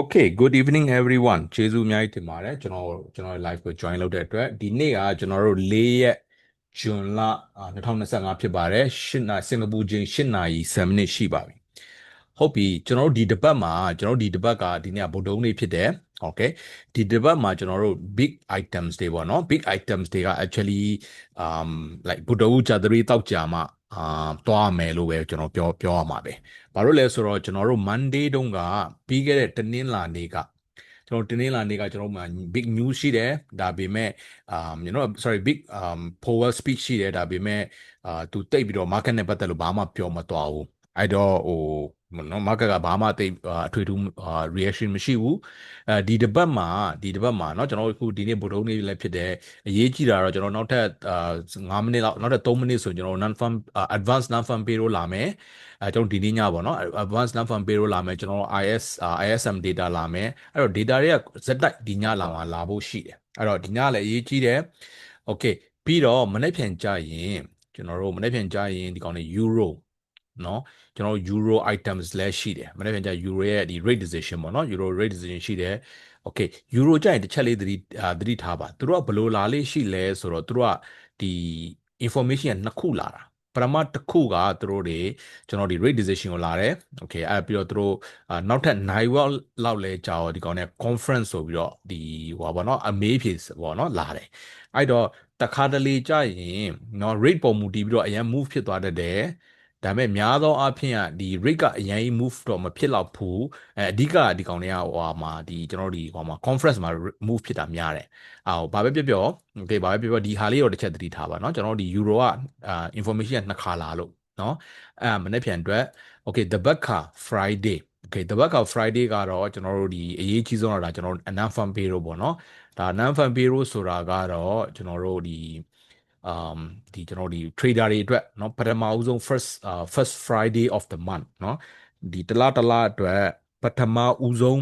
Okay good evening everyone ကျေးဇူးအများကြီးတင်ပါတယ်ကျွန်တော်ကျွန်တော် live ကို join လုပ်တဲ့အတွက်ဒီနေ့ကကျွန်တော်တို့၄ရက်ဇွန်လ2025ဖြစ်ပါတယ်8နာစင်ကာပူချိန်8နာရီ7မိနစ်ရှိပါပြီဟုတ်ပြီကျွန်တော်တို့ဒီတပတ်မှာကျွန်တော်တို့ဒီတပတ်ကဒီနေ့ကဗုဒ္ဓဦးနေ့ဖြစ်တယ် okay ဒီတပတ်မှာကျွန်တော်တို့ big items တွေပေါ့နော် big items တွေက actually um like ဗုဒ္ဓဦးဂျာသရီတောက်ကြမှာ အာတွားမယ်လို့ပဲကျွန်တော်ပြောပြောရမှာပဲဘာလို့လဲဆိုတော့ကျွန်တော်တို့ Monday တုန်းကပြီးခဲ့တဲ့တနင်္လာနေ့ကကျွန်တော်တင်းနေလာနေကကျွန်တော်မှ big news ရှိတယ်ဒါပေမဲ့ um you know sorry big um power speech ရှိတယ်ဒါပေမဲ့အာသူတိတ်ပြီးတော့ market နဲ့ပတ်သက်လို့ဘာမှပြောမသွားဘူးအဲ့တော့ဟို နော် market ကဘာမှတိတ်အထွေထူး reaction မရှိဘူးအဲဒီတပတ်မှာဒီတပတ်မှာเนาะကျွန်တော်အခုဒီနေ့ဗုဒ္ဓဟူးနေ့လည်းဖြစ်တယ်အရေးကြီးတာတော့ကျွန်တော်နောက်ထပ်9မိနစ်လောက်နောက်ထပ်3မိနစ်ဆိုကျွန်တော် non farm advanced non farm payroll လာမယ်အဲကျွန်တော်ဒီနေ့ညပေါ့နော် advanced non farm payroll လာမယ်ကျွန်တော် IS ISM data လာမယ်အဲ့တော့ data တွေကဇက်တိုက်ဒီညလာမှာလာဖို့ရှိတယ်အဲ့တော့ဒီညလည်းအရေးကြီးတယ် okay ပြီးတော့မနေ့ပြန်ကြရင်ကျွန်တော်တို့မနေ့ပြန်ကြရင်ဒီကောင်နေ euro เนาะကျွန်တော် euro items လည်းရှိတယ်မနေ့ပြန်ကြ euro ရဲ့ဒီ rate decision ပေါ့เนาะ euro rate decision ရှိတယ် okay euro ကြရင်တစ်ချက်လေးသတိသတိထားပါသူတို့ကဘလို့လာလေးရှိလဲဆိုတော့သူတို့ကဒီ information ကနှစ်ခုလာတာပထမတစ်ခုကသူတို့တွေကျွန်တော်ဒီ rate decision ကိုလာတယ် okay အဲ့ပြီးတော့သူတို့နောက်ထပ်9 wall လောက်လဲကြာတော့ဒီကောင်နဲ့ conference ဆိုပြီးတော့ဒီဟိုပါဘောเนาะအမေးဖြေပေါ့เนาะလာတယ်အဲ့တော့တခါတလေကြာရင်เนาะ rate ပေါ်မူတည်ပြီးတော့အရင် move ဖြစ်သွားတတ်တယ် ဒါပေမဲ့များသောအားဖြင့်ကဒီ rate ကအရင် move တော့မဖြစ်တော့ဘူးအဲအဓိကဒီကောင်တွေကဟိုဟာမှာဒီကျွန်တော်တို့ဒီဟိုမှာ conference မှာ move ဖြစ်တာများတယ်အာဘာပဲပြောပြော okay ဘာပဲပြောပြောဒီဟာလေးတော့တစ်ချက်သတိထားပါเนาะကျွန်တော်တို့ဒီ euro ကအာ information ကနှစ်ခါလာလို့เนาะအဲမနေ့ပြန်အတွက် okay the bakka friday okay the bakka friday ကတော့ကျွန်တော်တို့ဒီအရေးကြီးဆုံးတော့ဒါကျွန်တော် non farm payroll ပေါ့เนาะဒါ non farm payroll ဆိုတာကတော့ကျွန်တော်တို့ဒီ um ဒီကျွန်တော်ဒီ trader တွေအတွက်เนาะပထမဦးဆုံး first uh, first friday of the month เนาะဒီတလားတလားအတွက်ပထမဦးဆုံး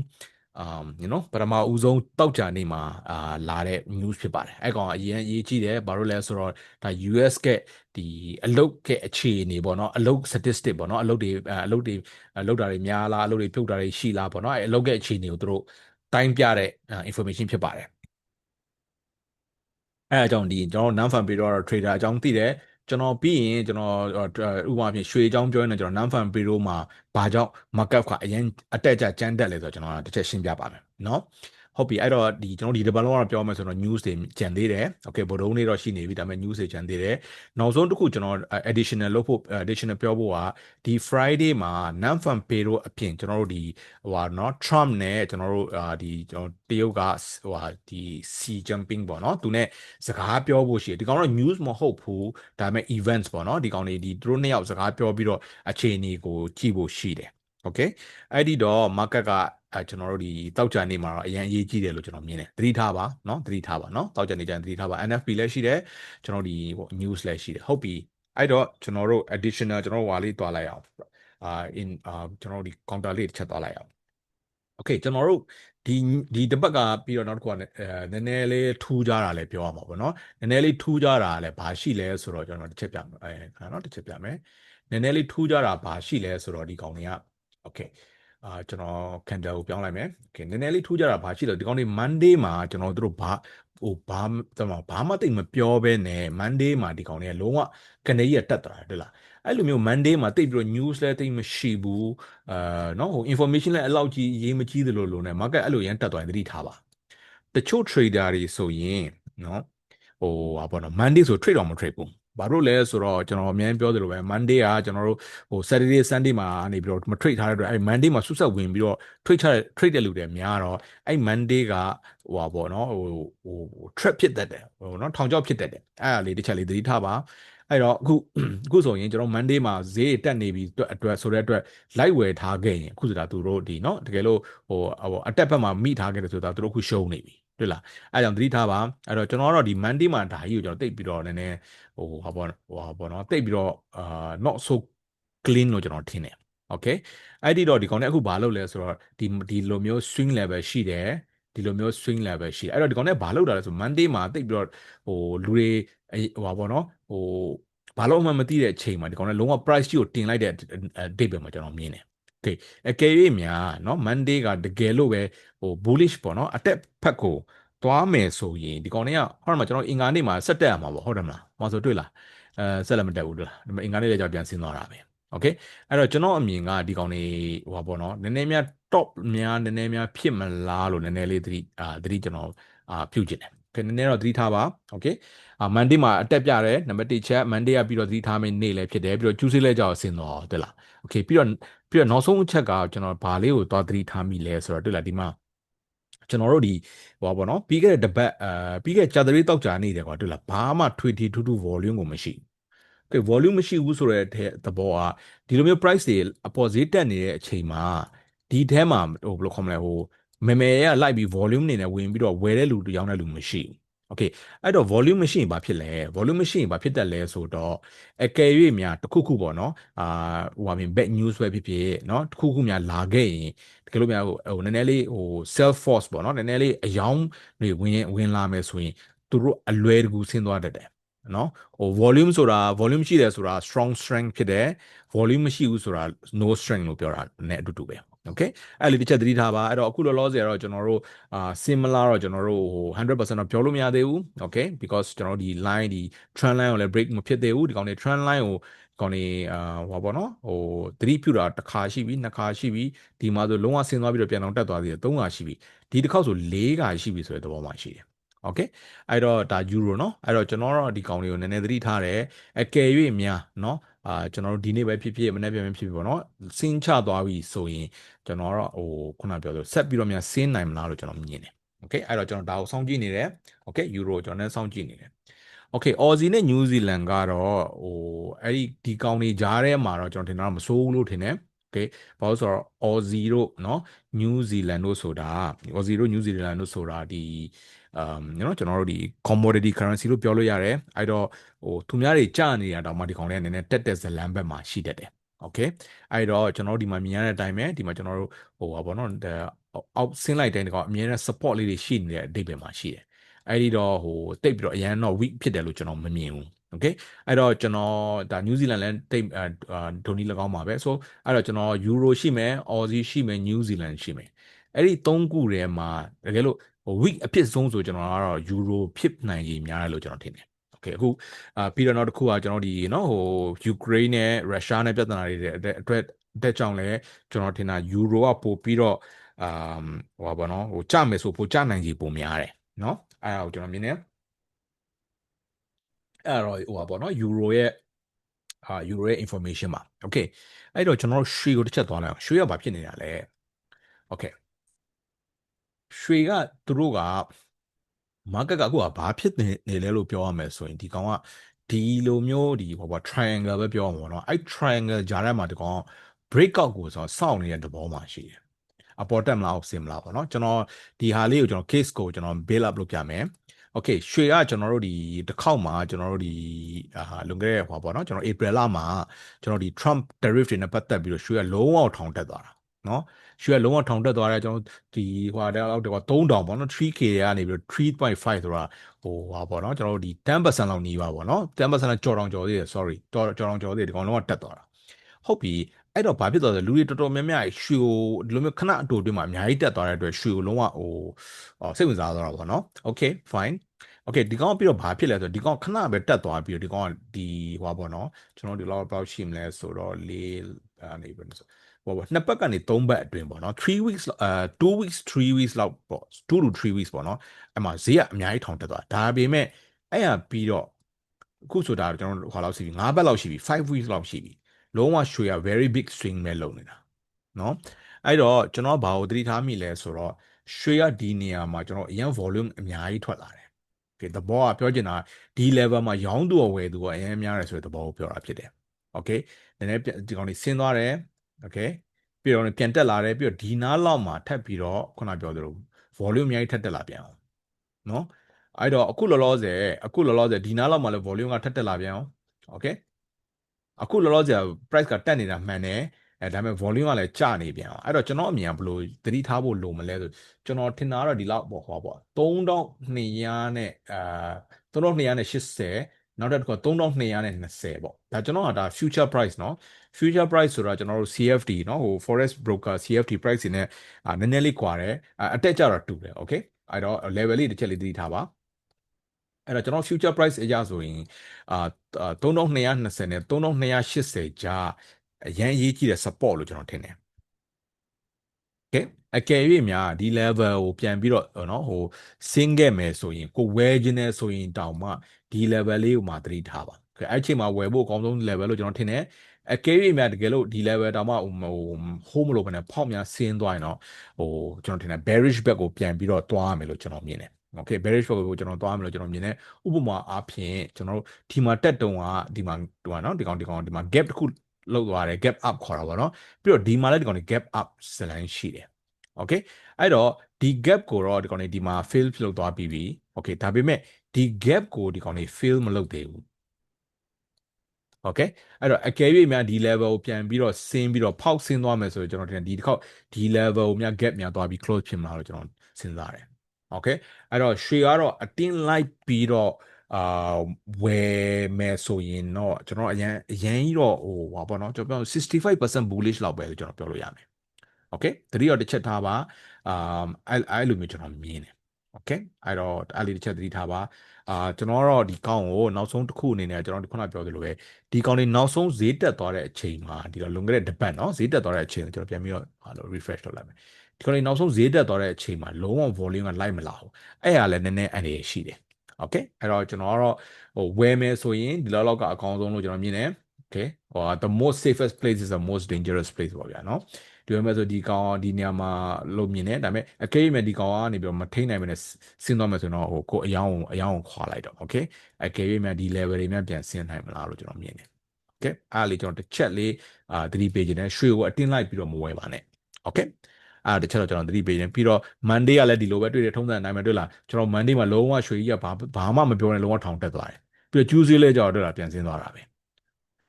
um you know ပထမဦးဆုံးတောက်ကြနေမှာအာလာတဲ့ news ဖြစ်ပါတယ်အဲ့ကောင်အရင်အရေးကြီးတယ်ဘာလို့လဲဆိုတော့ဒါ US ကဒီအလုတ်ကအခြေအနေပေါ့နော်အလုတ် statistic ပေါ့နော်အလုတ်တွေအလုတ်တွေအလုတ်တာတွေများလားအလုတ်တွေပြုတ်တာတွေရှိလားပေါ့နော်အဲ့အလုတ်ကအခြေအနေကိုသူတို့တိုင်းပြတဲ့ information ဖြစ်ပါတယ် အဲအကြောင်းဒီကျွန်တော် non fan ပြီးတော့ trader အကြောင်းသိတယ်ကျွန်တော်ပြီးရင်ကျွန်တော်ဥပမာဖြင့်ရွှေအကြောင်းပြောရင်ကျွန်တော် non fan ပြီးတော့မှာဘာကြောင့် market ကအရင်အတက်ကြကျန်းတက်လဲဆိုတော့ကျွန်တော်တစ်ချက်ရှင်းပြပါမယ်เนาะ ဟုတ်ပြီအဲ့တော့ဒီကျွန်တော်ဒီ develop ကတော့ပြောမယ်ဆိုတော့ news တွေကြံသေးတယ် okay ဘုံလေးတော့ရှိနေပြီဒါပေမဲ့ news တွေကြံသေးတယ်နောက်ဆုံးတစ်ခုကျွန်တော် additional လုပ်ဖို့ additional ပြောဖို့ကဒီ Friday မှာ non farm payroll အပြင်ကျွန်တော်တို့ဒီဟိုဟာเนาะ Trump နဲ့ကျွန်တော်တို့ဒီကျွန်တော်တရုတ်ကဟိုဟာဒီ C jumping ပေါ့เนาะသူနဲ့စကားပြောဖို့ရှိတယ်ဒီကောင်တော့ news မဟုတ်ဘူးဒါပေမဲ့ events ပေါ့เนาะဒီကောင်တွေဒီသူတို့နှစ်ယောက်စကားပြောပြီးတော့အခြေအနေကိုကြည့်ဖို့ရှိတယ် okay အဲ့ဒီတော့ market က အဲကျွန်တော်တို့ဒီတောက်ကြနေမှာတော့အရင်အရေးကြီးတယ်လို့ကျွန်တော်မြင်တယ်သတိထားပါเนาะသတိထားပါเนาะတောက်ကြနေကြသတိထားပါ NFP လည်းရှိတယ်ကျွန်တော်ဒီဟို news လည်းရှိတယ်ဟုတ်ပြီအဲ့တော့ကျွန်တော်တို့ additional ကျွန်တော်တို့ဟာလေးတွားလိုက်အောင်အာ in အာကျွန်တော်တို့ဒီ counter လေးတစ်ချက်တွားလိုက်အောင် okay ကျွန်တော်တို့ဒီဒီတစ်ပတ်ကပြီးတော့နောက်တစ်ခုကအဲနည်းနည်းလေးထူးကြတာလည်းပြောရမှာပေါ့နော်နည်းနည်းလေးထူးကြတာလည်းဘာရှိလဲဆိုတော့ကျွန်တော်တစ်ချက်ပြမယ်အဲနော်တစ်ချက်ပြမယ်နည်းနည်းလေးထူးကြတာဘာရှိလဲဆိုတော့ဒီကောင်တွေက okay အာကျွန်တော် candle ကိုပြောင်းလိုက်မယ်။ Okay နည်းနည်းလေးထူးကြတာဘာရှိလဲဒီကောင်တွေ Monday မှာကျွန်တော်တို့ဘာဟိုဘာတမဘာမှတိတ်မပြောဘဲနဲ့ Monday မှာဒီကောင်တွေကလုံးဝကနေရတက်သွားတယ်လား။အဲ့လိုမျိုး Monday မှာတိတ်ပြီးတော့ news လည်းတိတ်မရှိဘူး။အာနော်ဟို information လည်းအဲ့လောက်ကြီးရေးမကြီးသလိုလိုနဲ့ market အဲ့လိုရန်တက်သွားရင်သတိထားပါ။တချို့ trader တွေဆိုရင်နော်ဟိုဟာပေါ့နော် Monday ဆို trade တော့မ trade ဘူး။ ဘာလို့လဲဆိုတော့ကျွန်တော်အများကြီးပြောသလိုပဲ Monday ကကျွန်တော်တို့ဟို Saturday Sunday မှာနေပြီးတော့မ trade ထားတဲ့အတွက်အဲ Monday မှာဆုဆက်ဝင်ပြီးတော့ trade ချ trade တဲ့လူတွေများတော့အဲ Monday ကဟိုပါပေါ့နော်ဟိုဟို trap ဖြစ်တတ်တယ်ဟိုနော်ထောင်ချောက်ဖြစ်တတ်တယ်အဲ့ဒါလေးတစ်ချက်လေးသတိထားပါအဲ့တော့အခုအခုဆိုရင်ကျွန်တော် Monday မှာဈေးတက်နေပြီအတွက်ဆိုတဲ့အတွက် light ဝယ်ထားခဲ့ရင်အခုဆိုတာသူတို့ဒီเนาะတကယ်လို့ဟိုဟိုအတက်ဘက်မှာမိထားခဲ့တယ်ဆိုတာသူတို့အခုရှုံးနေပြီ တွေ့လားအဲကြောင့်သတိထားပါအဲ့တော့ကျွန်တော်ကတော့ဒီ Monday မှာဒါကြီးကိုကျွန်တော်တိတ်ပြီးတော့နည်းနည်းဟိုဟာပေါ့ဟိုဟာပေါ့နော်တိတ်ပြီးတော့အာ not so clean လို့ကျွန်တော်ထင်တယ် okay အဲ့ဒီတော့ဒီကောင်နဲ့အခုဘာလုပ်လဲဆိုတော့ဒီဒီလိုမျိုး swing level ရှိတယ်ဒီလိုမျိုး swing level ရှိတယ်အဲ့တော့ဒီကောင်နဲ့ဘာလုပ်တာလဲဆို Monday မှာတိတ်ပြီးတော့ဟိုလူတွေဟိုဟာပေါ့နော်ဟိုဘာလို့မှမသိတဲ့အချိန်မှာဒီကောင်နဲ့လုံးဝ price ကြီးကိုတင်လိုက်တဲ့ date ပဲမှာကျွန်တော်မြင်တယ် okay အကယ်၍များเนาะ Monday ကတကယ်လို့ပဲဟို bullish ပေါ့เนาะအတက်ဖက်ကိုသွားမယ်ဆိုရင်ဒီကောင်တွေကဟောမှာကျွန်တော်အင်္ဂါနေ့မှာဆက်တက်ရမှာပေါ့ဟုတ်တယ်မလားမဆိုတွေ့လားအဲဆက်လည်းမတက်ဘူးတွေ့လားဒါပေမဲ့အင်္ဂါနေ့လည်းကြောက်ပြန်ဆင်းသွားတာပဲ okay အဲ့တော့ကျွန်တော်အမြင်ကဒီကောင်တွေဟိုပါပေါ့နော်နည်းနည်းများ top များနည်းနည်းများဖြစ်မလားလို့နည်းနည်းလေးသတိအာသတိကျွန်တော်အာပြုတ်ကျင်တယ် okay နည်းနည်းတော့သတိထားပါ okay အာ Monday မှာအတက်ပြတယ်နံပါတ်1ချက် Monday ကပြီးတော့သတိထားမယ့်နေ့လည်းဖြစ်တယ်ပြီးတော့ Tuesday လည်းကြောက်ဆင်းသွားတယ်လား okay ပြီးတော့ ပြီးတော့နောက်ဆုံးအချက်ကကျွန်တော်ဘာလေးကိုသွားသတိထားမိလဲဆိုတော့တွေ့လားဒီမှာကျွန်တော်တို့ဒီဟိုပါပေါ့နော်ပြီးခဲ့တဲ့တပတ်အာပြီးခဲ့တဲ့ကြာသပတေးတောက်ကြနေတယ်ကွာတွေ့လားဘာမှထွေထီထူးထူး volume ကိုမရှိဘူး okay volume မရှိဘူးဆိုတဲ့သဘောကဒီလိုမျိုး price တွေအပေါ်ဈေးတက်နေတဲ့အချိန်မှာဒီထဲမှာဟိုဘယ်လိုခေါ်မလဲဟိုမေမေရလိုက်ပြီး volume နေနဲ့ဝင်ပြီးတော့ဝယ်တဲ့လူတောင်းတဲ့လူမရှိဘူး okay အဲ့တော့ volume မရှိရင်ဘာဖြစ်လဲ volume မရှိရင်ဘာဖြစ်တတ်လဲဆိုတော့အကယ်၍များတစ်ခုခုပေါ့နော်အာဟိုဟာပြင် bad news ပဲဖြစ်ဖြစ်เนาะတစ်ခုခုများလာခဲ့ရင်တကယ်လို့များဟိုဟိုနည်းနည်းလေးဟို self force ပေါ့နော်နည်းနည်းလေးအယောင်းတွေဝင်ဝင်လာမယ်ဆိုရင်သူတို့အလွယ်တကူဆင်းသွားတတ်တယ်နော်ဟို volume ဆိုတာ volume ရှိတယ်ဆိုတာ strong strength ဖြစ်တယ် volume မရှိဘူးဆိုတာ no strength လို့ပြောတာနဲ့အတူတူပဲ okay အဲ့လေတစ်ချက်သတိထားပါအဲ့တော့အခုလောလောဆယ်တော့ကျွန်တော်တို့အာ similar တော့ကျွန်တော်တို့ဟို100%တော့ပြောလို့မရသေးဘူး okay because ကျွန်တော်တို့ဒီ line ဒီ trend line ကိုလည်း break မဖြစ်သေးဘူးဒီကောင်တွေ trend line ကိုကောင်နေအာဟောပါတော့ဟိုသတိပြုတာတစ်ခါရှိပြီနှစ်ခါရှိပြီဒီမှာဆိုလုံးဝဆင်းသွားပြီးတော့ပြန်အောင်တက်သွားသေးတယ်သုံးခါရှိပြီဒီတစ်ခေါက်ဆို၄ခါရှိပြီဆိုတဲ့သဘောမှရှိတယ် okay အဲ့တော့ဒါ euro เนาะအဲ့တော့ကျွန်တော်တို့ဒီကောင်လေးကိုနည်းနည်းသတိထားတယ်အကယ်၍များเนาะ အာကျွန်တော်တို့ဒီနေ့ပဲဖြစ်ဖြစ်မနေ့ပြန်ဖြစ်ဖြစ်ပေါ့เนาะစင်းချသွားပြီဆိုရင်ကျွန်တော်တော့ဟိုခုနပြောလို့ဆက်ပြီးတော့များစင်းနိုင်မလားလို့ကျွန်တော်မြင်တယ် okay အဲ့တော့ကျွန်တော်ဒါကိုစောင့်ကြည့်နေတယ် okay euro ကျွန်တော်လည်းစောင့်ကြည့်နေတယ် okay Aussie နဲ့ New Zealand ကတော့ဟိုအဲ့ဒီဒီကောင်တွေကြားထဲမှာတော့ကျွန်တော်ထင်တာမစိုးဘူးလို့ထင်တယ် okay ဘာလို့ဆိုတော့ Aussie တို့เนาะ New Zealand တို့ဆိုတာ Aussie တို့ New Zealand တို့ဆိုတာဒီ um နော်ကျွန်တော်တို့ဒီ commodity currency လို့ပြောလို့ရတယ်အဲ့တော့ဟိုသူများတွေကြာနေတာတော့မှဒီကောင်လေးနည်းနည်းတက်တက်ဇလန်ဘက်မှာရှိတတ်တယ် okay အဲ့တော့ကျွန်တော်တို့ဒီမှာမြင်ရတဲ့အတိုင်းပဲဒီမှာကျွန်တော်တို့ဟိုပါဘောနော်အောက်ဆင်းလိုက်တိုင်းဒီကောင်အမြဲတမ်း support လေးတွေရှိနေတဲ့အဓိပ္ပာယ်မှာရှိတယ်အဲ့ဒီတော့ဟိုတိတ်ပြီးတော့အရန်တော့ weak ဖြစ်တယ်လို့ကျွန်တော်မမြင်ဘူး okay အဲ့တော့ကျွန်တော်ဒါ New Zealand လည်းတိတ်ဒိုနီ၎င်းပါပဲဆိုအဲ့တော့ကျွန်တော် Euro ရှိမယ် Aussie ရှိမယ် New Zealand ရှိမယ် အဲ့ဒီသုံးခုထဲမှာတကယ်လို့ဟို weak အဖြစ်ဆုံးဆိုကျွန်တော်ကတော့ Euro ဖြစ်နိုင်ကြီးများတယ်လို့ကျွန်တော်ထင်တယ် okay အခုအာပြီးတော့နောက်တစ်ခုကကျွန်တော်ဒီเนาะဟို Ukraine နဲ့ Russia နဲ့ပြဿနာတွေတဲ့အတွက်တက်ကြောင့်လဲကျွန်တော်ထင်တာ Euro ကပို့ပြီးတော့အာဟိုပါနော်ဟိုကြမယ်ဆိုပို့ကြနိုင်ကြီးပုံများတယ်เนาะအဲ့ဒါကိုကျွန်တော်မြင်နေအဲ့တော့ဟိုပါပေါ့နော် Euro ရဲ့အာ Euro ရဲ့ information ပါ okay အဲ့တော့ကျွန်တော်တို့ရွှေကိုတစ်ချက်သွားလိုက်အောင်ရွှေကဘာဖြစ်နေတာလဲ okay ရွှေကသူတို့က market ကအခုကဘာဖြစ်နေနေလဲလို့ပြောရမယ်ဆိုရင်ဒီကောင်ကဒီလိုမျိုးဒီဟောပါ triangle ပဲပြောမှာပေါ့နော်အဲ့ triangle ဂျာထဲမှာဒီကောင် breakout ကိုဆိုစောင့်နေတဲ့သဘောမှရှိတယ်အပေါ်တက်မလားအောက်ဆင်းမလားပေါ့နော်ကျွန်တော်ဒီဟာလေးကိုကျွန်တော် case ကိုကျွန်တော် build up လုပ်ပြမယ် okay ရွှေကကျွန်တော်တို့ဒီတစ်ခေါက်မှာကျွန်တော်တို့ဒီအာလွန်ခဲ့တဲ့ဟောပေါ့နော်ကျွန်တော် April လမှာကျွန်တော်ဒီ Trump tariff တွေနဲ့ပတ်သက်ပြီးတော့ရွှေကလုံးဝထောင်တက်သွားတာ နော်ရွှေကလုံးဝထောင်တက်သွားတယ်ကျွန်တော်ဒီဟိုတဲ့အောက်တော့3000ပေါ့နော် 3k ကနေပြီးတော့3.5ဆိုတာဟိုဟာပေါ့နော်ကျွန်တော်တို့ဒီ10%လောက်နီးပါပေါ့နော်10%လောက်ကြော်တောင်ကြော်သေးတယ် sorry ကြော်ကြော်တောင်ကြော်သေးတယ်ဒီကောင်လုံးဝတက်သွားတာဟုတ်ပြီအဲ့တော့ဘာဖြစ်သွားလဲလူတွေတော်တော်များများရွှေကိုဒီလိုမျိုးခဏအတူတွင်းမှာအများကြီးတက်သွားတဲ့အတွက်ရွှေကိုလုံးဝဟိုစိတ်ဝင်စားသွားတာပေါ့နော် okay fine okay ဒီကောင်ပြီးတော့ဘာဖြစ်လဲဆိုတော့ဒီကောင်ခဏပဲတက်သွားပြီးတော့ဒီကောင်ကဒီဟိုပါပေါ့နော်ကျွန်တော်ဒီလောက်ဘယ်လောက်ရှိမလဲဆိုတော့၄အနေပဲဆို ဟိုပေါ့နှစ်ပတ်ကနေ၃ပတ်အတွင်းပေါ့နော်3 weeks အဲ2 weeks 3 weeks လောက်ပေါ့2 to 3 weeks ပေါ့နော်အဲ့မှာဈေးကအများကြီးထောင်တက်သွားဒါပေမဲ့အဲ့ရပြီးတော့အခုဆိုတာကျွန်တော်ဟိုလောက်ရှိပြီ၅ပတ်လောက်ရှိပြီ5 weeks လောက်ရှိပြီလုံးဝရွှေက very big swing ပဲလုပ်နေတာเนาะအဲ့တော့ကျွန်တော်ဘာကိုသတိထားမိလဲဆိုတော့ရွှေကဒီနေရာမှာကျွန်တော်အရင် volume အများကြီးထွက်လာတယ် okay သဘောကပြောချင်တာဒီ level မှာရောင်းသူကဝယ်သူကအရင်များတယ်ဆိုတဲ့သဘောကိုပြောတာဖြစ်တယ် okay နည်းနည်းဒီကောင်လေးဆင်းသွားတယ် okay ပြီးတော့ပြန်တက်လာတယ်ပြီးတော့ဒီနားလောက်မှာထပ်ပြီးတော့ခုနပြောသလို volume အများကြီးထပ်တက်လာပြန်အောင်เนาะအဲ့တော့အခုလောလောဆယ်အခုလောလောဆယ်ဒီနားလောက်မှာလည်း volume ကထပ်တက်လာပြန်အောင် okay အခုလောလောဆယ် price ကတက်နေတာမှန်တယ်အဲဒါပေမဲ့ volume ကလည်းကျနေပြန်အောင်အဲ့တော့ကျွန်တော်အမြင်ကဘလို့သတိထားဖို့လိုမလဲဆိုကျွန်တော်ထင်တာကတော့ဒီလောက်ပေါ့ဟောပေါ့3200နဲ့အာ3280 နောက်တစ်ခု3220ပေါ့ဒါကျွန်တော်ကဒါ future price เนาะ future price ဆိုတာကျွန်တော်တို့ CFD เนาะဟို forex broker CFD price တွေနဲ့အာနည်းနည်းလေးကွာတယ်အတက်ကြတော့တူတယ် okay အဲ့တော့ level လေးတစ်ချက်လေးသတိထားပါအဲ့တော့ကျွန်တော် future price အကြဆိုရင်အာ3220နဲ့3280ကြားအရန်ရေးကြည့်တဲ့ support လို့ကျွန်တော်ထင်တယ် okay အကယ်၍များဒီ level ကိုပြန်ပြီးတော့เนาะဟို sing ခဲ့မယ်ဆိုရင်ကိုဝဲခြင်းနဲ့ဆိုရင်တောင်မှ ဒီ level လေးကိုမှသတိထားပါအဲ့အချိန်မှာဝယ်ဖို့အကောင်းဆုံး level လို့ကျွန်တော်ထင်တယ်အကယ်၍များတကယ်လို့ဒီ level တောင်မှဟိုဟိုးမလို့ပဲနဲ့ဖောက်များဆင်းသွားရင်တော့ဟိုကျွန်တော်ထင်တယ် bearish back ကိုပြန်ပြီးတော့သွားရမယ်လို့ကျွန်တော်မြင်တယ် okay bearish back ကိုကျွန်တော်သွားရမယ်လို့ကျွန်တော်မြင်တယ်ဥပမာအားဖြင့်ကျွန်တော်တို့ဒီမှာတက်တုံကဒီမှာဟိုကနော်ဒီကောင်ဒီကောင်ဒီမှာ gap တစ်ခုလောက်သွားတယ် gap up ခေါ်တာပေါ့နော်ပြီးတော့ဒီမှာလည်းဒီကောင်တွေ gap up ဇလန်းရှိတယ် okay အဲ့တော့ဒီ gap ကိုတော့ဒီကောင်တွေဒီမှာ fail ဖြစ်လို့သွားပြီးပြီ okay ဒါပေမဲ့ ဒီ gap ကိုဒီကောင်လေး fail မလုပ်သေးဘူး okay အဲ့တော့အကယ်၍များဒီ level ကိုပြန်ပြီးတော့ဆင်းပြီးတော့ဖောက်ဆင်းသွားမယ်ဆိုရင်ကျွန်တော်တင်ဒီတစ်ခေါက်ဒီ level ကိုများ gap များသွားပြီး close ဖြစ်မလားလို့ကျွန်တော်စဉ်းစားတယ် okay အဲ့တော့ရွှေကတော့အတင်းလိုက်ပြီးတော့အာဝယ်မယ်ဆိုရင်တော့ကျွန်တော်အရင်အရင်ကြီးတော့ဟိုဟာပေါ့နော်ကျွန်တော်ပြော65% bullish လောက်ပဲလို့ကျွန်တော်ပြောလို့ရမယ် okay တတိယတစ်ချက်ထားပါအာအဲ့အဲ့လိုမျိုးကျွန်တော်မြင်တယ် โอเคအဲ့တော့အဲ့လေးတစ်ချက်သတိထားပါအာကျွန်တော်ကတော့ဒီကောင်းကိုနောက်ဆုံးတစ်ခုအနေနဲ့ကျွန်တော်ဒီခုနပြောသလိုပဲဒီကောင်းလေးနောက်ဆုံးဈေးတက်သွားတဲ့အချိန်မှာဒီတော့လွန်ခဲ့တဲ့တပတ်เนาะဈေးတက်သွားတဲ့အချိန်ကိုကျွန်တော်ပြန်ပြီးတော့ဟာလို့ refresh လုပ်လိုက်မယ်ဒီကောင်းလေးနောက်ဆုံးဈေးတက်သွားတဲ့အချိန်မှာလုံးဝ volume ကလိုက်မလာဘူးအဲ့ဟာလည်းနည်းနည်းအန္တရာယ်ရှိတယ်โอเคအဲ့တော့ကျွန်တော်ကတော့ဟိုဝယ်မယ်ဆိုရင်ဒီလောက်လောက်ကအကောင်းဆုံးလို့ကျွန်တော်မြင်တယ် okay ဟို the most safest place is the most dangerous place ပေါ့ဗျာเนาะ ဒီမဲ့ဆိုဒီကောင်ဒီနေရာမှာလုံမြင်တယ်ဒါပေမဲ့အကေးမဲ့ဒီကောင်ကနေပြီးတော့မထိန်နိုင်မနဲ့ဆင်းသွားမယ်ဆိုတော့ဟိုကိုအယောင်အယောင်ခွာလိုက်တော့ okay အကေးမဲ့ဒီ level တွေများပြန်ဆင်းနိုင်မလားလို့ကျွန်တော်မြင်တယ် okay အားလေးကျွန်တော်တစ်ချက်လေးအာသတိပေးခြင်းနဲ့ရွှေကိုအတင်းလိုက်ပြီးတော့မဝယ်ပါနဲ့ okay အဲ့တချက်တော့ကျွန်တော်သတိပေးခြင်းပြီးတော့ Monday ကလည်းဒီလိုပဲတွေ့တယ်ထုံးစံအတိုင်းပဲတွေ့လားကျွန်တော် Monday မှာလုံးဝရွှေကြီးကဘာဘာမှမပြောနဲ့လုံးဝထောင်တက်သွားတယ်ပြီးတော့ Tuesday လဲကြောက်တွေ့လားပြန်ဆင်းသွားတာပဲ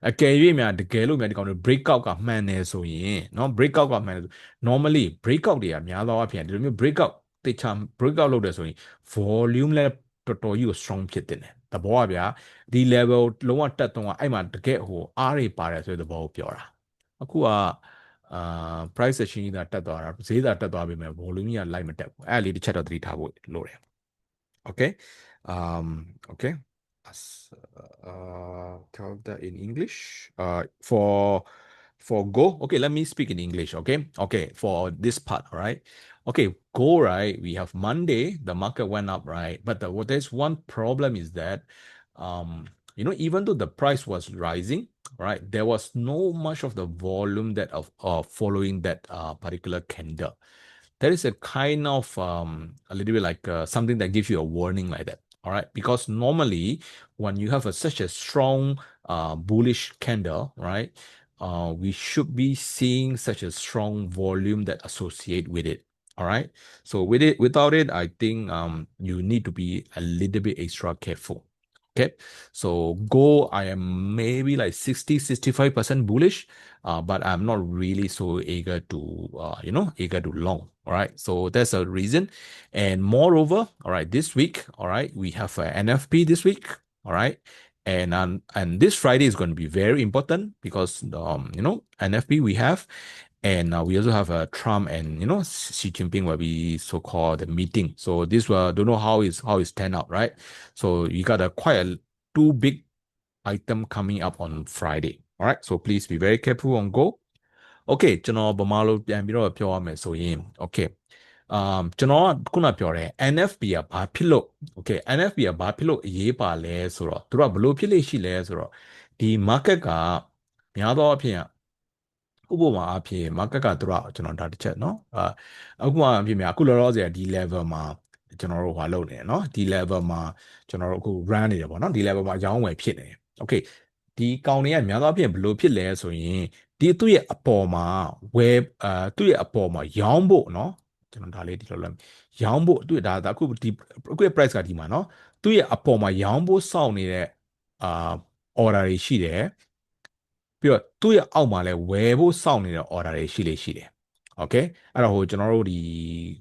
အကယ်၍များတကယ်လို့များဒီကောင်တွေ breakout ကမှန်တယ်ဆိုရင်เนาะ breakout ကမှန်တယ်ဆို normally breakout တွေကများသောအားဖြင့်ဒီလိုမျိုး breakout တေချာ breakout လုပ်တယ်ဆိုရင် volume လည်းတော်တော်ကြီးကို strong ဖြစ်တင်တယ်သဘောကဗျာဒီ level လုံးဝတက်တော့အဲ့မှာတကယ်ဟိုအားတွေပါတယ်ဆိုတဲ့သဘောကိုပြောတာအခုကအာ price action ကြီးသာတက်သွားတာဈေးသာတက်သွားပြီမဲ့ volume ကြီးကလိုက်မတက်ဘူးအဲ့လေးတစ်ချက်တော့သတိထားဖို့လိုတယ် okay um okay uh, tell that in English. Uh, for for Go, okay, let me speak in English. Okay, okay, for this part, all right. Okay, Go right. We have Monday, the market went up, right? But the, what there's one problem is that, um, you know, even though the price was rising, right, there was no much of the volume that of uh, following that uh, particular candle. There is a kind of um, a little bit like uh, something that gives you a warning like that all right? Because normally when you have a, such a strong uh, bullish candle right uh, we should be seeing such a strong volume that associate with it. All right? So with it without it i think um you need to be a little bit extra careful okay? So go i am maybe like 60 65 percent bullish uh, but i'm not really so eager to uh, you know eager to long all right so that's a reason. And moreover all right this week all right we have an nfp this week all right and um, and this friday is going to be very important because um you know nfp we have and uh, we also have a uh, Trump and you know Xi Jinping will be so-called the meeting. So this will don't know how is how is turn out, right? So you got a quite a two big item coming up on Friday. All right. So please be very careful on go. Okay ကျွန်တော်ဗမာလိုပြန်ပြီးတော့ပြောရမယ်ဆိုရင် okay အမ်ကျွန်တော်ကခုနပြောတယ် NFP ကဘာဖြစ်လို့ okay NFP ကဘာဖြစ်လို့အရေးပါလဲဆိုတော့သူတို့ကဘလို့ဖြစ်လိမ့်ရှိလဲဆိုတော့ဒီ market ကများသောအားဖြင့် ဥပမာအဖြစ် market ကသူတို့ကျွန်တော်ဒါတစ်ချက်เนาะအာအခုမှအဖြစ်များအခုလောလောဆယ်ဒီ level မှာကျွန်တော်တို့ဟာလုပ်နေတယ်เนาะဒီ level မှာကျွန်တော်တို့အခု run နေတယ်ပေါ့เนาะဒီ level မှာအကြောင်းဝယ်ဖြစ်နေတယ် okay ဒီကောင်တွေကများသောအားဖြင့်ဘယ်လိုဖြစ်လဲဆိုရင်ဒီသူ့ရဲ့အပေါ်မှာ web အာသူ့ရဲ့အပေါ်မှာရောင်းဖို့เนาะကျွန်တော်ဒါလေးဒီလိုလဲရောင်းဖို့သူ့ဒါဒါအခုဒီအခု price ကဒီမှာเนาะသူ့ရဲ့အပေါ်မှာရောင်းဖို့စောင့်နေတဲ့အာ order တွေရှိတယ် ပြီးတော့သူ့ရဲ့အောက်မှာလည်းဝယ်ဖို့စောင့်နေတဲ့ order တွေရှိလေရှိတယ်โอเคအဲ့တော့ဟိုကျွန်တော်တို့ဒီ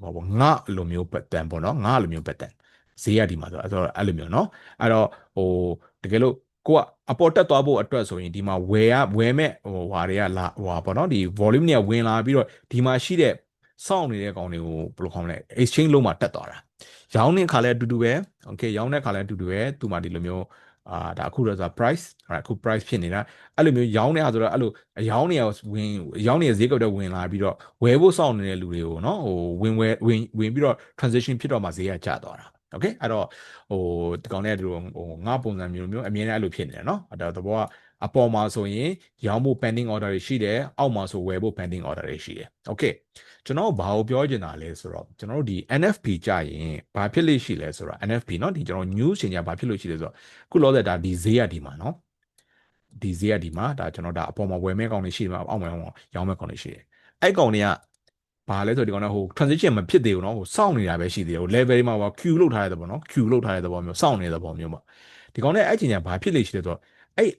ဟောပေါ့ငါလိုမျိုး pattern ပေါ့နော်ငါလိုမျိုး pattern ဈေးရဒီမှာဆိုအဲ့တော့အဲ့လိုမျိုးเนาะအဲ့တော့ဟိုတကယ်လို့ ကိုကအပေါ်တက်သွားဖို့အတွက်ဆိုရင်ဒီမှာဝယ်ရဝယ်မဲ့ဟိုဟာတွေကလာဟိုဟာပေါ့နော်ဒီ volume တွေကဝင်လာပြီးတော့ဒီမှာရှိတဲ့စောင့်နေတဲ့ကောင်တွေကိုဘယ်လိုခေါ်မလဲ exchange လုံးမှာတက်သွားတာရောင်းတဲ့ခါလည်းအတူတူပဲ okay ရောင်းတဲ့ခါလည်းအတူတူပဲသူမှဒီလိုမျိုး အာဒါအခုတော့ဆို price အခု price ဖြစ်နေတာအဲ့လိုမျိုးရောင်းနေတာဆိုတော့အဲ့လိုအယောင်းနေဝင်ရောင်းနေတဲ့ဈေးကောက်တဲ့ဝင်လာပြီးတော့ဝယ်ဖို့စောင့်နေတဲ့လူတွေကိုနော်ဟိုဝင်ဝယ်ဝင်ဝင်ပြီးတော့ transition ဖြစ်တော့မှဈေးကကျသွားတာโอเคအဲ့တော့ဟိုဒီကောင်လေးကဒီလိုဟိုငါပုံစံမျိုးမျိုးအမြင်နဲ့အဲ့လိုဖြစ်နေတယ်เนาะအဲ့တော့သဘောကအပေါ်မှာဆိုရင်ရောင်းဖို့ pending order တွေရှိတယ်အောက်မှာဆိုဝယ်ဖို့ pending order တွေရှိတယ်โอเค ကျွန်တော်ဘာကိုပြောချင်တာလဲဆိုတော့ကျွန်တော်တို့ဒီ NFP ကြရင်ဘာဖြစ်လိမ့်ရှိလဲဆိုတော့ NFP เนาะဒီကျွန်တော် news ချိန်ကြဘာဖြစ်လို့ရှိလဲဆိုတော့ခုလောတဲ့ဒါဒီဈေးရဒီမှာเนาะဒီဈေးရဒီမှာဒါကျွန်တော်ဒါအပေါ်မှာဝယ်မဲ့ကောင်တွေရှိတယ်အောက်မှာရောင်းမဲ့ကောင်တွေရှိတယ်အဲ့ကောင်တွေကဘာလဲဆိုဒီကောင်ကဟို transition မဖြစ်သေးဘူးเนาะဟိုစောင့်နေတာပဲရှိသေးတယ်ဟို level တွေမှာဟို queue လောက်ထားတဲ့သဘောเนาะ queue လောက်ထားတဲ့သဘောမျိုးစောင့်နေတဲ့သဘောမျိုးပေါ့ဒီကောင်နဲ့အဲ့ချိန်ကျဘာဖြစ်လိမ့်ရှိလဲဆိုတော့အဲ့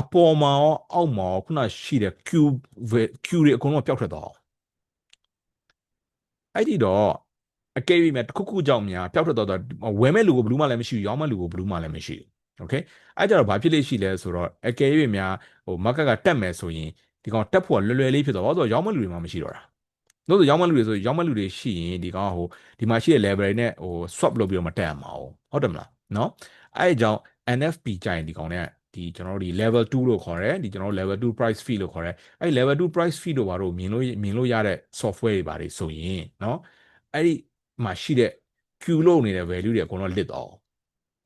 အပေါ်မှာရောအောက်မှာရောခုနရှိတဲ့ queue queue တွေအကုန်လုံးပျောက်ထွက်သွားအောင် အဲ့ဒီတော့အကယ်၍များတစ်ခုခုကြောင့်များပျောက်ထွက်သွားတော့ဝယ်မဲ့လူကိုဘလူးမှလည်းမရှိဘူးရောင်းမဲ့လူကိုဘလူးမှလည်းမရှိဘူးโอเคအဲ့ကြတော့ဘာဖြစ်လိမ့်ရှိလဲဆိုတော့အကယ်၍များဟို market ကတက်မယ်ဆိုရင်ဒီကောင်တက်ဖို့လွယ်လွယ်လေးဖြစ်သွားဘာလို့ဆိုတော့ရောင်းမဲ့လူတွေမှမရှိတော့တာလို့ဆိုရောင်းမဲ့လူတွေဆိုရောင်းမဲ့လူတွေရှိရင်ဒီကောင်ဟိုဒီမှာရှိတဲ့ level တွေနဲ့ဟို swap လုပ်ပြီးတော့မတက်ရမှာဟုတ်တယ်မလားเนาะအဲ့အကြောင်း NFP ကြရင်ဒီကောင်နဲ့ ဒီကျွန်တော်တို့ဒီ level 2လို့ခေါ်တယ်ဒီကျွန်တော်တို့ level 2 price fee လို့ခေါ်တယ်အဲ့ level 2 price fee တို့ဘာလို့မြင်လို့မြင်လို့ရတဲ့ software တွေပါတယ်ဆိုရင်เนาะအဲ့ဒီမှာရှိတဲ့ queue လို့နေတဲ့ value တွေအကုန်လုံးလစ်သွားအောင်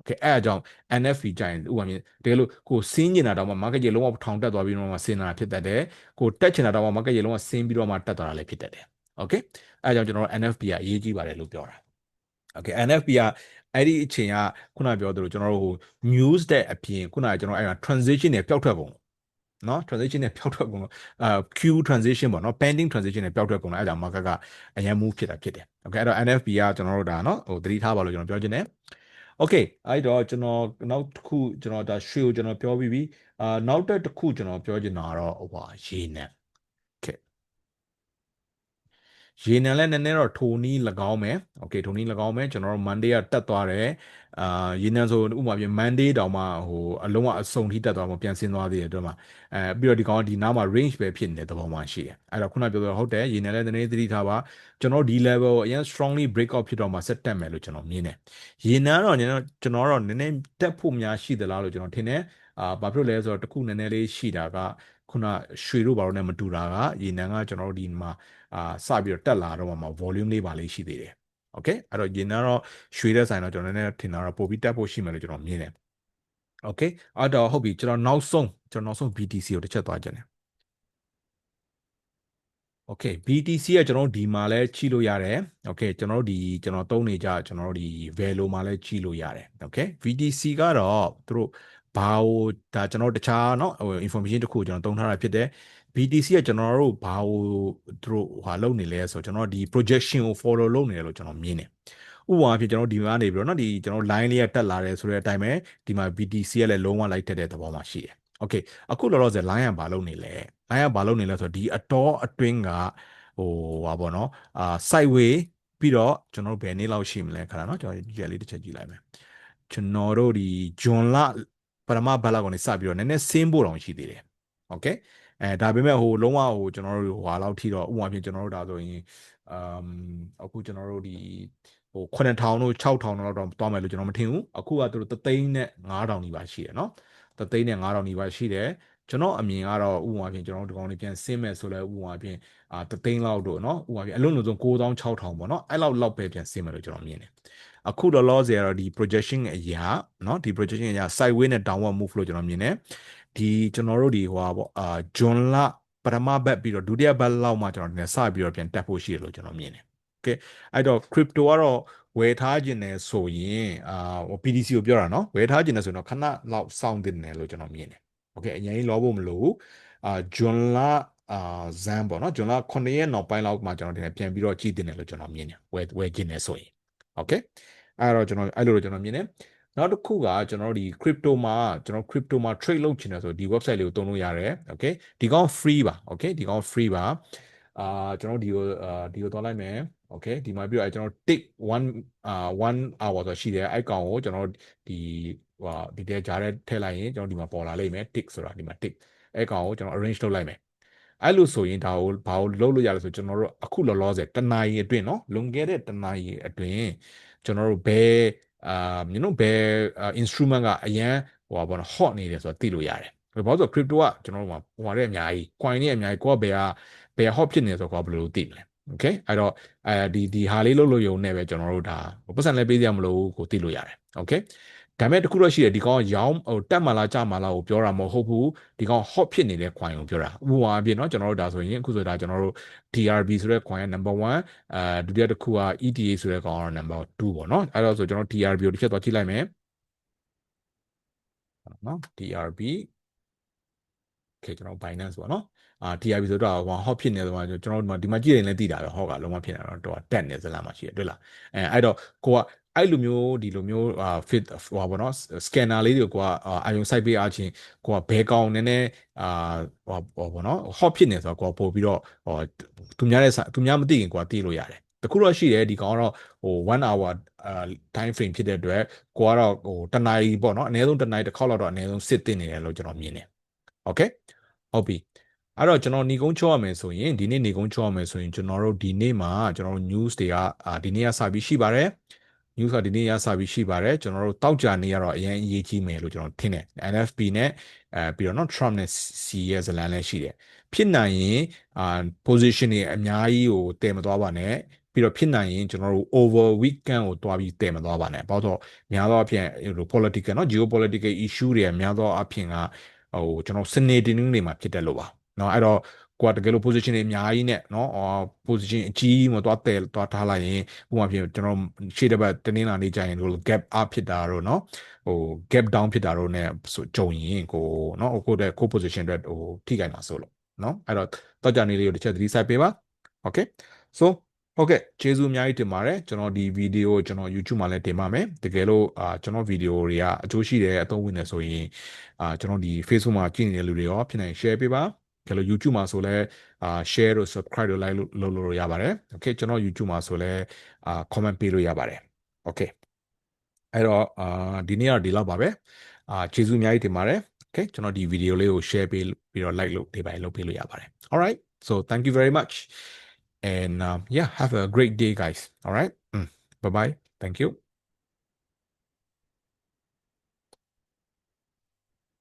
okay အဲ့အကြောင်း NFP ကြရင်ဥပမာမြင်တကယ်လို့ကိုစင်းကျင်တာတော့မှ market ကြီးလုံးဝထောင်တက်သွားပြီးတော့မှစင်းတာဖြစ်တတ်တယ်ကိုတက်ချင်တာတော့မှ market ကြီးလုံးဝဆင်းပြီးတော့မှတက်သွားတာလည်းဖြစ်တတ်တယ် okay အဲ့အကြောင်းကျွန်တော်တို့ NFP ကအရေးကြီးပါတယ်လို့ပြောတာ okay NFP က အဲ့ဒီအချိန်ကခုနပြောသလိုကျွန်တော်တို့ဟို news တဲ့အပြင်ခုနကကျွန်တော်အဲ့ဒါ transition နဲ့ပျောက်ထွက်ကုန်နော် transition နဲ့ပျောက်ထွက်ကုန်လို့အာ queue transition ပေါ့နော် pending transition နဲ့ပျောက်ထွက်ကုန်လို့အဲ့ဒါ market ကအရင် move ဖြစ်တာဖြစ်တယ် okay အဲ့တော့ NFP ကကျွန်တော်တို့ဒါနော်ဟိုသတိထားပါလို့ကျွန်တော်ပြောချင်တယ် okay အဲ့တော့ကျွန်တော်နောက်တစ်ခုကျွန်တော်ဒါရွှေကိုကျွန်တော်ပြောပြီးပြီအာနောက်တစ်ခုကျွန်တော်ပြောချင်တာကတော့ဟိုပါရေနံ okay ရေနံလည်းနည်းနည်းတော့ထိုနီး၎င်းမယ်။ Okay ထိုနီး၎င်းမယ်ကျွန်တော်တို့ Monday ကတက်သွားတယ်။အာရေနံဆိုဥပမာပြ Monday တောင်မှဟိုအလုံးဝအစုံထိတက်သွားမှပြန်ဆင်းသွားသေးတယ်တို့မှာအဲပြီးတော့ဒီကောင်ကဒီနားမှာ range ပဲဖြစ်နေတဲ့သဘောမှရှိတယ်။အဲ့တော့ခုနပြောတော့ဟုတ်တယ်ရေနံလည်းနည်းနည်းသတိထားပါကျွန်တော်ဒီ level ကိုအရင် strongly break out ဖြစ်တော့မှဆက်တက်မယ်လို့ကျွန်တော်မြင်တယ်။ရေနံတော့ကျွန်တော်တော့နည်းနည်းတက်ဖို့များရှိသလားလို့ကျွန်တော်ထင်တယ်။အာဘာဖြစ်လို့လဲဆိုတော့တခုနည်းနည်းလေးရှိတာက ခုနရွှေတို့ဘာလို့နဲ့မတူတာကရေနံကကျွန်တော်တို့ဒီမှာအာစပြီးတော့တက်လာတော့မှ volume လေးပါလေးရှိသေးတယ်။ Okay အဲ့တော့ရေနံတော့ရွှေတဲ့ဆိုင်တော့ကျွန်တော်လည်းထင်တာတော့ပို့ပြီးတက်ဖို့ရှိမယ်လို့ကျွန်တော်မြင်တယ်။ Okay အဲ့တော့ဟုတ်ပြီကျွန်တော်နောက်ဆုံးကျွန်တော်နောက်ဆုံး BTC ကိုတစ်ချက်သွားကြတယ် Okay BTC ကကျွန်တော်တို့ဒီမှာလဲချိလို့ရတယ် Okay ကျွန်တော်တို့ဒီကျွန်တော်သုံးနေကြကျွန်တော်တို့ဒီ value မှာလဲချိလို့ရတယ် Okay BTC ကတော့သူတို့ ဘာဟိုဒါကျွန်တော်တခြားเนาะဟို information တခုကျွန်တော်သုံးထားတာဖြစ်တယ် BTC ကကျွန်တော်တို့ဘာဟိုသူတို့ဟာလုပ်နေလဲဆိုကျွန်တော်ဒီ projection ကို follow လုပ်နေတယ်လို့ကျွန်တော်မြင်တယ်ဥပမာဖြစ်ကျွန်တော်ဒီမှာနေပြီးတော့เนาะဒီကျွန်တော် line လေးကတက်လာတယ်ဆိုတဲ့အတိုင်းပဲဒီမှာ BTC ကလည်းလုံးဝလိုက်တက်တဲ့သဘောမှာရှိတယ် Okay အခုလောလောဆယ် line ကဘာလုပ်နေလဲ line ကဘာလုပ်နေလဲဆိုတော့ဒီအတော်အတွင်းကဟိုဟာပေါ့နော်အာ sideway ပြီးတော့ကျွန်တော်တို့ဘယ်နေ့လောက်ရှိမလဲခါနော်ကျွန်တော်ဒီလေးတစ်ချက်ကြည့်လိုက်မယ်ကျွန်တော်တို့ဒီဂျွန်လ ပရမဘက်လောက်ကနေစပြီးတော့နည်းနည်းဆင်းဖို့တောင်ရှိသေးတယ်โอเคအဲဒါပေမဲ့ဟိုလုံးဝဟိုကျွန်တော်တို့ဟိုဟာလောက်ထိတော့ဥပမာဖြင့်ကျွန်တော်တို့ဒါဆိုရင်အမ်အခုကျွန်တော်တို့ဒီဟို9000တို့6000တို့လောက်တော့တွားမယ်လို့ကျွန်တော်မထင်ဘူးအခုကသူတို့3သိန်းနဲ့9000နီးပါးရှိတယ်เนาะ3သိန်းနဲ့9000နီးပါးရှိတယ်ကျွန်တော်အမြင်ကတော့ဥပမာဖြင့်ကျွန်တော်တို့ဒီကောင်လေးပြန်ဆင်းမဲ့ဆိုလဲဥပမာဖြင့်အာ3သိန်းလောက်တို့เนาะဥပမာဖြင့်အလုံးလုံးဆုံး9000 6000ပေါ့เนาะအဲ့လောက်လောက်ပဲပြန်ဆင်းမယ်လို့ကျွန်တော်မြင်တယ် အခုတော့ loss ရတော့ဒီ projection အရာเนาะဒီ projection အရာ sideways နဲ့ downward move လို့ကျွန်တော်မြင်တယ်ဒီကျွန်တော်တို့ဒီဟိုပါပေါ့အာဂျွန်လပထမဘက်ပြီးတော့ဒုတိယဘက်လောက်မှကျွန်တော်နည်းစပြီးတော့ပြန်တက်ဖို့ရှိတယ်လို့ကျွန်တော်မြင်တယ်။ Okay အဲ့တော့ crypto ကတော့ဝယ်ထားခြင်းနဲ့ဆိုရင်အာ PDC ကိုပြောတာเนาะဝယ်ထားခြင်းနဲ့ဆိုရင်တော့ခဏလောက်စောင့်တင်တယ်လို့ကျွန်တော်မြင်တယ်။ Okay အရင်ကြီးလောဖို့မလိုဘူးအာဂျွန်လအာဇန်ပေါ့နော်ဂျွန်လ9ရက်နောက်ပိုင်းလောက်မှကျွန်တော်တင်ပြန်ပြီးတော့ကြည့်တင်တယ်လို့ကျွန်တော်မြင်တယ်ဝယ်ဝယ်ခြင်းနဲ့ဆိုရင် Okay အဲ့တော့ကျွန်တော်အဲ့လိုလိုကျွန်တော်မြင်တယ်နောက်တစ်ခုကကျွန်တော်တို့ဒီ crypto မှာကျွန်တော် crypto မှာ trade လုပ်ချင်တယ်ဆိုဒီ website လေးကိုသုံးလို့ရတယ် okay ဒီကောင် free ပါ okay ဒီကောင် free ပါအာကျွန်တော်ဒီကိုအာဒီကိုသွားလိုက်မယ် okay ဒီမှာပြီးတော့အဲကျွန်တော် tick 1အာ1 hour ဆိုရှိတယ်အဲ့ကောင်ကိုကျွန်တော်ဒီဟိုဒီတဲကြားထဲထည့်လိုက်ရင်ကျွန်တော်ဒီမှာပေါ်လာလိမ့်မယ် tick ဆိုတာဒီမှာ tick အဲ့ကောင်ကိုကျွန်တော် arrange လုပ်လိုက်မယ် အဲ့လိုဆိုရင်ဒါကိုဘာလို့လုပ်လို့ရလဲဆိုကျွန်တော်တို့အခုလောလောဆယ်တနာရီအတွင်းเนาะလွန်ခဲ့တဲ့တနာရီအတွင်းကျွန်တော်တို့ဘယ်အာ you know ဘယ် instrument ကအရန်ဟိုပါဘောနော် hot နေတယ်ဆိုတော့သိလို့ရတယ်ဘာလို့ဆို crypto ကကျွန်တော်တို့မှာဟိုပါတဲ့အများကြီး coin တွေအများကြီးကိုကဘယ်ကဘယ် hot ဖြစ်နေဆိုတော့ကိုကဘယ်လိုသိမလဲ okay အဲ့တော့အဲဒီဒီဟာလေးလုပ်လို့ရုံနဲ့ပဲကျွန်တော်တို့ဒါပတ်စံလည်းပေးကြမလို့ကိုသိလို့ရတယ် okay ဒါပေမဲ့တခုတော့ရှိတယ်ဒီကောင်ရောင်းဟိုတက်မှလားကြမှလားကိုပြောတာမဟုတ်ဘူးဒီကောင် hot ဖြစ်နေတဲ့ coin ကိုပြောတာဥပမာအပြင်เนาะကျွန်တော်တို့ဒါဆိုရင်အခုဆိုတာကျွန်တော်တို့ TRB ဆိုတဲ့ coin က number 1အဲဒုတိယတစ်ခုက ETA ဆိုတဲ့ကောင်က number 2ပေါ့เนาะအဲ့တော့ဆိုကျွန်တော် TRB ကိုတစ်ချက်သွားကြည့်လိုက်မယ်နော် TRB okay ကျွန်တော် Binance ပေါ့နော်အာ TRB ဆိုတော့ဟို hot ဖြစ်နေတယ်ဆိုတော့ကျွန်တော်ဒီမှာကြည့်ရင်လည်းသိတာပဲ hot ကလုံးဝဖြစ်နေတော့တော့တက်နေစလားမှရှိတယ်တွေ့လားအဲအဲ့တော့ကိုက အဲ့လိုမျိုးဒီလိုမျိုးအာ fit ဟိုပါနော် scanner လေးတွေကိုကအာယုံ site ပေးအားချင်းကိုကဘဲကောင်နည်းနည်းအာဟိုပါနော် hot ဖြစ်နေဆိုတော့ကိုကပို့ပြီးတော့ဟိုသူများတဲ့သူများမသိရင်ကိုကသိလို့ရတယ်တခုတော့ရှိတယ်ဒီကောင်ကတော့ဟို1 hour အာ time frame ဖြစ်တဲ့အတွက်ကိုကတော့ဟိုတနာရီပေါ့နော်အနည်းဆုံးတနာရီတစ်ခေါက်လောက်တော့အနည်းဆုံးစစ်တင်နေတယ်လို့ကျွန်တော်မြင်တယ် okay ဟုတ်ပြီအဲ့တော့ကျွန်တော်ညီကုန်းချောရမယ်ဆိုရင်ဒီနေ့ညီကုန်းချောရမယ်ဆိုရင်ကျွန်တော်တို့ဒီနေ့မှာကျွန်တော်တို့ news တွေကအာဒီနေ့ကစပြီးရှိပါတယ် news ကဒီနေ့ရစပြီးရှိပါတယ်ကျွန်တော်တို့တောက်ကြနေရတော့အရင်အရေးကြီးမယ်လို့ကျွန်တော်ထင်တယ် NFP နဲ့အဲပြီးတော့เนาะ Trump နဲ့ C ရဲ့ဇလန်လည်းရှိတယ်ဖြစ်နိုင်ရင်အာ position တွေအများကြီးကိုတည်မသွားပါနဲ့ပြီးတော့ဖြစ်နိုင်ရင်ကျွန်တော်တို့ over weekend ကိုတွားပြီးတည်မသွားပါနဲ့ဘာလို့တော့များသောအားဖြင့်ဟို political เนาะ geopolitical issue တွေများသောအားဖြင့်ကဟိုကျွန်တော်စနေတင်းနေမှာဖြစ်တယ်လို့ပါเนาะအဲ့တော့ ကိုကတကယ်လို့ position တွေအများကြီးနဲ့เนาะအော် position အကြီးမသွားတယ်သွားထားလိုက်ရင်ဥပမာဖြစ်ကျွန်တော်ရှေ့တစ်ပတ်တင်းလာနေကြရင်လို့ gap up ဖြစ်တာတော့เนาะဟို gap down ဖြစ်တာတော့ ਨੇ ဆိုကြုံရင်ကိုเนาะကိုတဲ့ကို position အတွက်ဟိုထိခိုက်မှာဆိုလို့เนาะအဲ့တော့တော့ကြနေလေးကိုတစ်ချက်သတိစိုက်ပေးပါ okay so ဟုတ်ကဲ့ကျေးဇူးအများကြီးတင်ပါတယ်ကျွန်တော်ဒီဗီဒီယိုကျွန်တော် YouTube မှာလည်းတင်ပါမယ်တကယ်လို့အာကျွန်တော်ဗီဒီယိုတွေကအကျိုးရှိတယ်အသုံးဝင်တယ်ဆိုရင်အာကျွန်တော်ဒီ Facebook မှာကြည့်နေတဲ့လူတွေရောဖြစ်နိုင် share ပေးပါ ကဲလို့ YouTube မှာဆိုလဲအာ share တို့ subscribe တို့ like လို့လုပ်လို့ရပါတယ် okay ကျွန်တော် YouTube မှာဆိုလဲအာ comment ပေးလို့ရပါတယ် okay အဲ့တော့အာဒီနေ့ကတော့ဒီလောက်ပါပဲအာကျေးဇူးအများကြီးတင်ပါတယ် okay ကျွန်တော်ဒီဗီဒီယိုလေးကို share ပေးပြီးတော့ like လုပ်ပေးပါလုပ်ပေးလို့ရပါတယ် alright so thank you very much and um, yeah have a great day guys all right mm, bye bye thank you